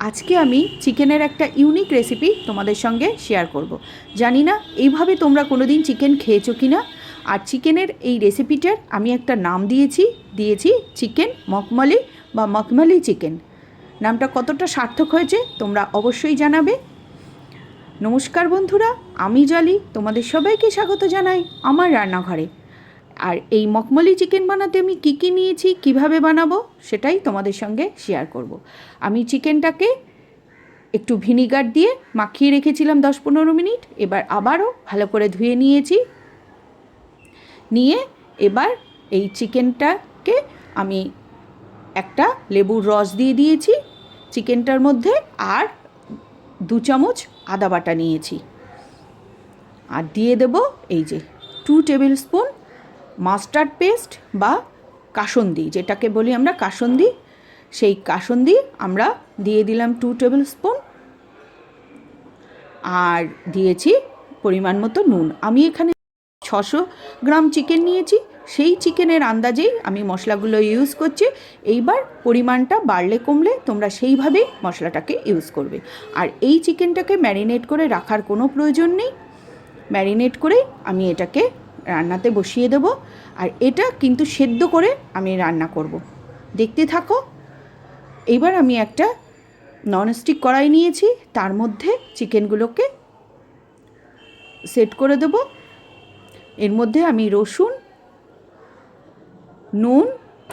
আজকে আমি চিকেনের একটা ইউনিক রেসিপি তোমাদের সঙ্গে শেয়ার করব। জানি না এইভাবে তোমরা কোনো দিন চিকেন খেয়েছো কি না? আর চিকেনের এই রেসিপিটার আমি একটা নাম দিয়েছি দিয়েছি চিকেন মকমলি বা মকমলি চিকেন। নামটা কতটা সার্থক হয়েছে তোমরা অবশ্যই জানাবে। নমস্কার বন্ধুরা, আমি জলি, তোমাদের সবাইকে স্বাগত জানাই আমার রান্নাঘরে। আর এই মকমলি চিকেন বানাতে আমি কী কী নিয়েছি, কীভাবে বানাবো সেটাই তোমাদের সঙ্গে শেয়ার করব। আমি চিকেনটাকে একটু ভিনিগার দিয়ে মাখিয়ে রেখেছিলাম দশ পনেরো মিনিট, এবার আবারও ভালো করে ধুয়ে নিয়েছি। নিয়ে এবার এই চিকেনটাকে আমি একটা লেবুর রস দিয়ে দিয়েছি। চিকেনটার মধ্যে আর দু চামচ আদা বাটা নিয়েছি। আর দিয়ে দেব এই যে two tablespoon mustard paste বা কাসন্দি, যেটাকে বলি আমরা কাসন্দি, সেই কাসন্দি আমরা দিয়ে দিলাম টু টেবিল স্পুন আর দিয়েছি পরিমাণ মতো নুন। আমি এখানে ছশো গ্রাম চিকেন নিয়েছি, সেই চিকেনের আন্দাজেই আমি মশলাগুলো ইউজ করছি। এইবার পরিমাণটা বাড়লে কমলে তোমরা সেইভাবেই মশলাটাকে ইউজ করবে। আর এই চিকেনটাকে ম্যারিনেট করে রাখার কোনো প্রয়োজন নেই। ম্যারিনেট করে আমি এটাকে রান্নাতে বসিয়ে দেব। আর এটা কিন্তু সেদ্ধ করে আমি রান্না করব। দেখতে থাকো। এইবার আমি একটা ননস্টিক কড়াই নিয়েছি। তার মধ্যে চিকেনগুলোকে সেট করে দেব। এর মধ্যে আমি রসুন, নুন,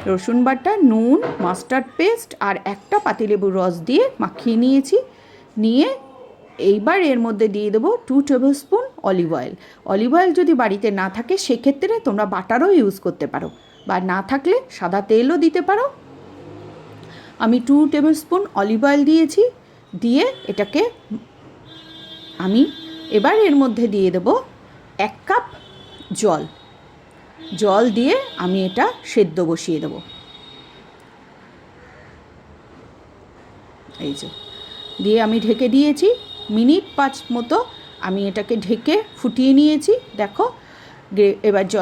রসুন বাটা, নুন মাস্টার্ড পেস্ট আর একটা পাতিলেবুর রস দিয়ে মাখিয়ে নিয়েছি। নিয়ে এইবার এর মধ্যে দিয়ে দেবো two tablespoon olive oil olive oil যদি বাড়িতে না থাকে, সেক্ষেত্রে তোমরা বাটারও ইউজ করতে পারো। বা না থাকলে সাদা তেলও দিতে পারো। আমি two tablespoon olive oil দিয়েছি। দিয়ে এটাকে আমি এবার এর মধ্যে দিয়ে দেবো এক কাপ জল। জল দিয়ে আমি এটা সেদ্ধ বসিয়ে দেবো। এই যে। দিয়ে আমি ঢেকে দিয়েছি মিনিট পাঁচ মতো আমি এটাকে ঢেকে ফুটিয়ে নিয়েছি, দেখো। এবার জ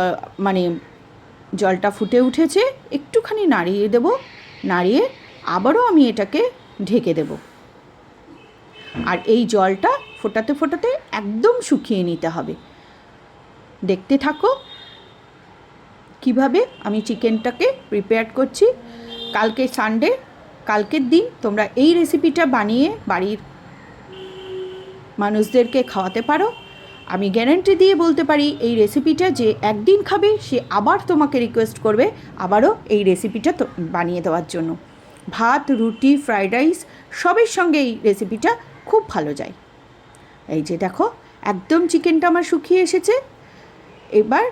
মানে জলটা ফুটে উঠেছে, একটুখানি নাড়িয়ে দেব, নাড়িয়ে আবারও আমি এটাকে ঢেকে দেব। আর এই জলটা ফোটাতে ফোটাতে একদম শুকিয়ে নিতে হবে। দেখতে থাকো কীভাবে আমি চিকেনটাকে প্রিপেয়ার করছি। কালকে সানডে, কালকের দিন তোমরা এই রেসিপিটা বানিয়ে বাড়ির মানুষদেরকে খাওয়াতে পারো। আমি গ্যারেন্টি দিয়ে বলতে পারি, এই রেসিপিটা যে একদিন খাবে, সে আবার তোমাকে রিকোয়েস্ট করবে আবারও এই রেসিপিটা বানিয়ে দেওয়ার জন্য। ভাত, রুটি ফ্রাইড রাইস সবের সঙ্গে এই রেসিপিটা খুব ভালো যায়। এই যে দেখো, একদম চিকেনটা আমার শুকিয়ে এসেছে। এবার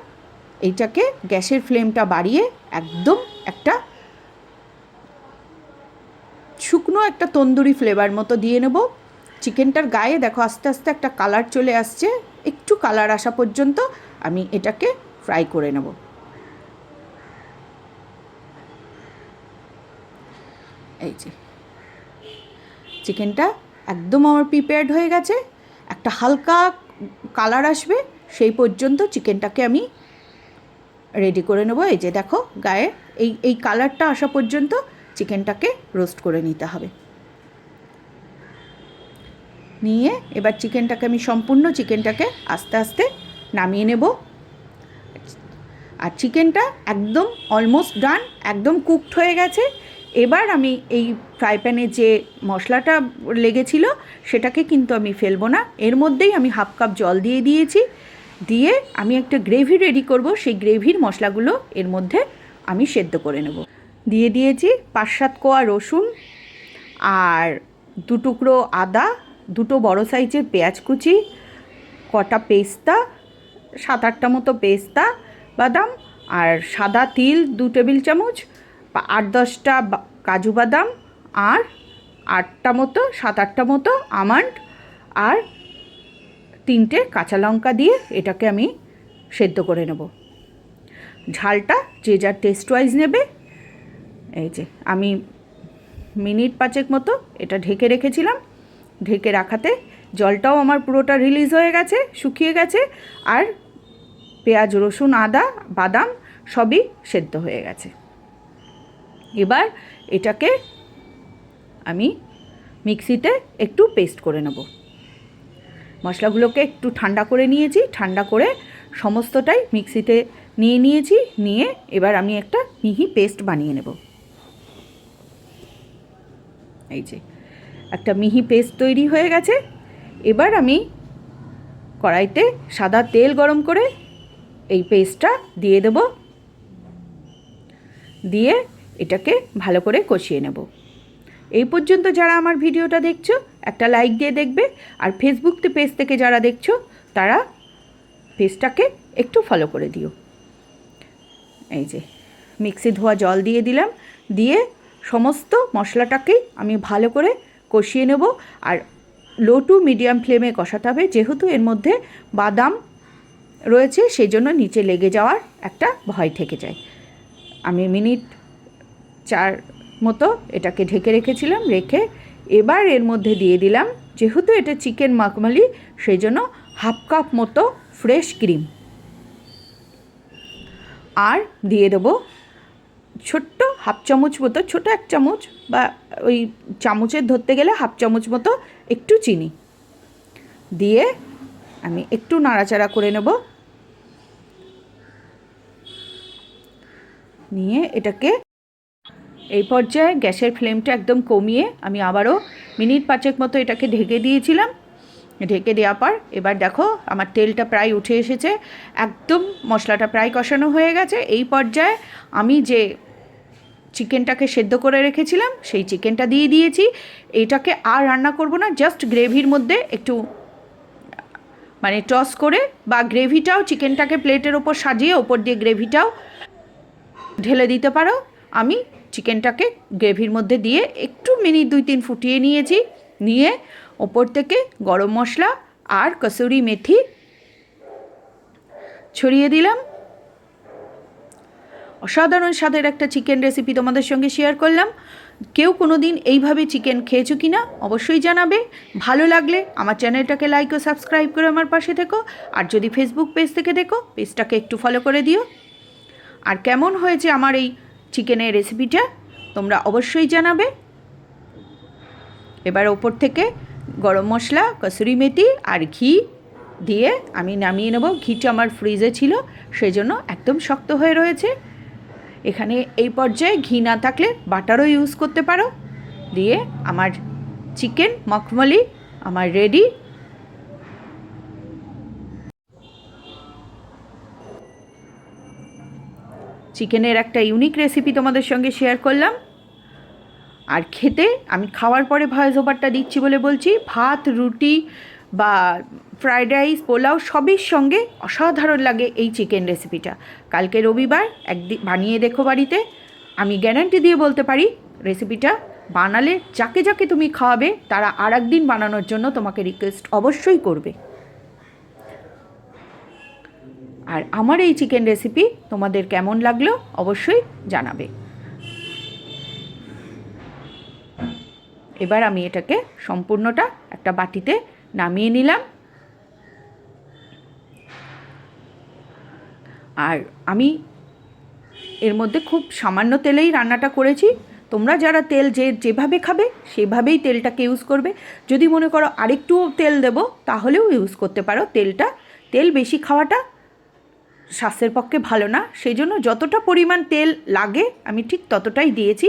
এইটাকে গ্যাসের ফ্লেমটা বাড়িয়ে একদম একটা শুকনো একটা তন্দুরি ফ্লেভার মতো দিয়ে নেব। চিকেনটার গায়ে দেখো আস্তে আস্তে একটা কালার চলে আসছে, একটু কালার আসা পর্যন্ত আমি এটাকে ফ্রাই করে নেব। এই যে, চিকেনটা একদম আমার প্রিপেয়ার্ড হয়ে গেছে, একটা হালকা কালার আসবে, সেই পর্যন্ত চিকেনটাকে আমি রেডি করে নেব। এই যে দেখো, গায়ে এই এই কালারটা আসা পর্যন্ত চিকেনটাকে রোস্ট করে নিতে হবে। নিয়ে এবার চিকেনটাকে আমি সম্পূর্ণ চিকেনটাকে আস্তে আস্তে নামিয়ে নেব। আর চিকেনটা একদম অলমোস্ট ডান একদম কুকড হয়ে গেছে। এবার আমি এই ফ্রাই প্যানে যে মশলাটা লেগেছিল, সেটাকে কিন্তু আমি ফেলব না। এর মধ্যেই আমি হাফ কাপ জল দিয়ে দিয়েছি। দিয়ে আমি একটা গ্রেভি রেডি করব, সেই গ্রেভির মশলাগুলো এর মধ্যে আমি সেদ্ধ করে নেব। দিয়ে দিয়েছি পাঁচ সাত কোয়া রসুন আর দু টুকরো আদা দুটো বড় সাইজের পেঁয়াজ কুচি, কটা পেস্তা, সাত আটটা মতো পেস্তা, বাদাম আর সাদা তিল দু টেবিল চামচ আট দশটা কাজু বাদাম আর আটটা মতো, সাত আটটা মতো আমান্ড আর তিনটে কাঁচা লঙ্কা দিয়ে এটাকে আমি সেদ্ধ করে নেব। ঝালটা যে যার টেস্ট ওয়াইজ নেবে। এই যে, আমি মিনিট পাঁচেক মতো এটা ঢেকে রেখেছিলাম। ঢেকে রাখাতে। জলটাও আমার পুরোটা রিলিজ হয়ে গেছে, শুকিয়ে গেছে। আর পেঁয়াজ, রসুন, আদা, বাদাম সবই সেদ্ধ হয়ে গেছে। এবার এটাকে আমি মিক্সিতে একটু পেস্ট করে নেব। মশলাগুলোকে একটু ঠান্ডা করে নিয়েছি। ঠান্ডা করে সমস্তটাই মিক্সিতে নিয়ে নিয়েছি। নিয়ে এবার আমি একটা মিহি পেস্ট বানিয়ে নেব। এই যে। একটা মিহি পেস্ট তৈরি হয়ে গেছে। এবার আমি কড়াইতে সাদা তেল গরম করে এই পেস্টটা দিয়ে দেব। দিয়ে এটাকে ভালো করে কষিয়ে নেব। এই পর্যন্ত যারা আমার ভিডিওটা দেখছ, একটা লাইক দিয়ে দেখবে। আর ফেসবুক পেজ থেকে যারা দেখছ, তারা পেজটাকে একটু ফলো করে দিও। এই যে মিক্সি ধোয়া জল দিয়ে দিলাম। দিয়ে সমস্ত মশলাটাকেই আমি ভালো করে কষিয়ে নেব আর লো টু মিডিয়াম ফ্লেমে কষাতে হবে। যেহেতু এর মধ্যে বাদাম রয়েছে সেই জন্য নিচে লেগে যাওয়ার একটা ভয় থেকে যায়। আমি মিনিট চার মতো এটাকে ঢেকে রেখেছিলাম, রেখে এবার এর মধ্যে দিয়ে দিলাম। যেহেতু এটা চিকেন মাখমালি সেই জন্য হাফ কাপ মতো ফ্রেশ ক্রিম আর দিয়ে দেবো ছোট্ট হাফ চামচ মতো, ছোটো এক চামচ বা ওই চামচের ধরতে গেলে হাফ চামচ মতো একটু চিনি। দিয়ে আমি একটু নাড়াচাড়া করে নেব। নিয়ে এটাকে এই পর্যায়ে গ্যাসের ফ্লেমটা একদম কমিয়ে আমি আবারও মিনিট পাঁচেক মতো এটাকে ঢেকে দিয়েছিলাম। ঢেকে দেওয়ার পর এবার দেখো আমার তেলটা প্রায় উঠে এসেছে। একদম মশলাটা প্রায় কষানো হয়ে গেছে। এই পর্যায়ে আমি যে চিকেনটাকে সেদ্ধ করে রেখেছিলাম, সেই চিকেনটা দিয়ে দিয়েছি। এটাকে আর রান্না করব না জাস্ট গ্রেভির মধ্যে একটু মানে টস করে বা গ্রেভিটাও চিকেনটাকে প্লেটের ওপর সাজিয়ে ওপর দিয়ে গ্রেভিটাও ঢেলে দিতে পারো। আমি চিকেনটাকে গ্রেভির মধ্যে দিয়ে একটু মিনিট দুই তিন ফুটিয়ে নিয়েছি। নিয়ে ওপর থেকে গরম মশলা আর কসুরি মেথি ছড়িয়ে দিলাম। অসাধারণ স্বাদের একটা চিকেন রেসিপি তোমাদের সঙ্গে শেয়ার করলাম। কেউ কোনো দিন এইভাবে চিকেন খেয়েছো কি না অবশ্যই জানাবে। ভালো লাগলে আমার চ্যানেলটাকে লাইক ও সাবস্ক্রাইব করে আমার পাশে থেকো। আর যদি ফেসবুক পেজ থেকে দেখো পেজটাকে একটু ফলো করে দিও। আর কেমন হয়েছে আমার এই চিকেনের রেসিপিটা তোমরা অবশ্যই জানাবে। এবার ওপর থেকে গরম মশলা, কসুরি মেথি আর ঘি দিয়ে আমি নামিয়ে নেব। ঘিটা আমার ফ্রিজে ছিল সেই জন্য একদম শক্ত হয়ে রয়েছে। এখানে এই পর্যায়ে ঘি না থাকলে বাটারও ইউজ করতে পারো। দিয়ে আমার চিকেন মখমলি আমার রেডি চিকেনের একটা ইউনিক রেসিপি তোমাদের সঙ্গে শেয়ার করলাম। আর খেতে আমি খাওয়ার পরে ভয়েস ওভারটা দিচ্ছি বলে বলছি, ভাত, রুটি বা ফ্রায়েড রাইস, পোলাও সবের সঙ্গে অসাধারণ লাগে এই চিকেন রেসিপিটা। কালকে রবিবার একদিন বানিয়ে দেখো বাড়িতে। আমি গ্যারান্টি দিয়ে বলতে পারি, রেসিপিটা বানালে যাকে যাকে তুমি খাওয়াবে, তারা আর একদিন বানানোর জন্য তোমাকে রিকোয়েস্ট অবশ্যই করবে। আর আমার এই চিকেন রেসিপি তোমাদের কেমন লাগল অবশ্যই জানাবে। এবার আমি এটাকে সম্পূর্ণটা একটা বাটিতে নামিয়ে নিলাম। আর আমি এর মধ্যে খুব সামান্য তেলেই রান্নাটা করেছি। তোমরা যারা তেল যে যেভাবে খাবে, সেভাবেই তেলটাকে ইউজ করবে। যদি মনে করো আরেকটু তেল দেব, তাহলেও ইউজ করতে পারো। তেলটা, তেল বেশি খাওয়াটা স্বাস্থ্যের পক্ষে ভালো না। সেই জন্য যতটা পরিমাণ তেল লাগে, আমি ঠিক ততটাই দিয়েছি।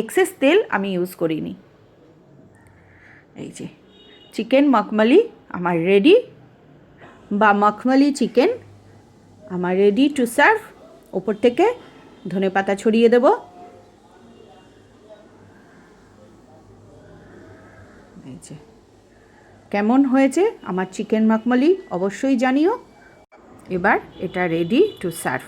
এক্সেস তেল আমি ইউজ করিনি। এই যে চিকেন মখমালি আমার রেডি বা মখমালি চিকেন আমার রেডি টু সার্ভ ওপর থেকে ধনে পাতা ছড়িয়ে দেব। এই যে, কেমন হয়েছে আমার চিকেন মখমালি অবশ্যই জানিও। এবার এটা রেডি টু সার্ভ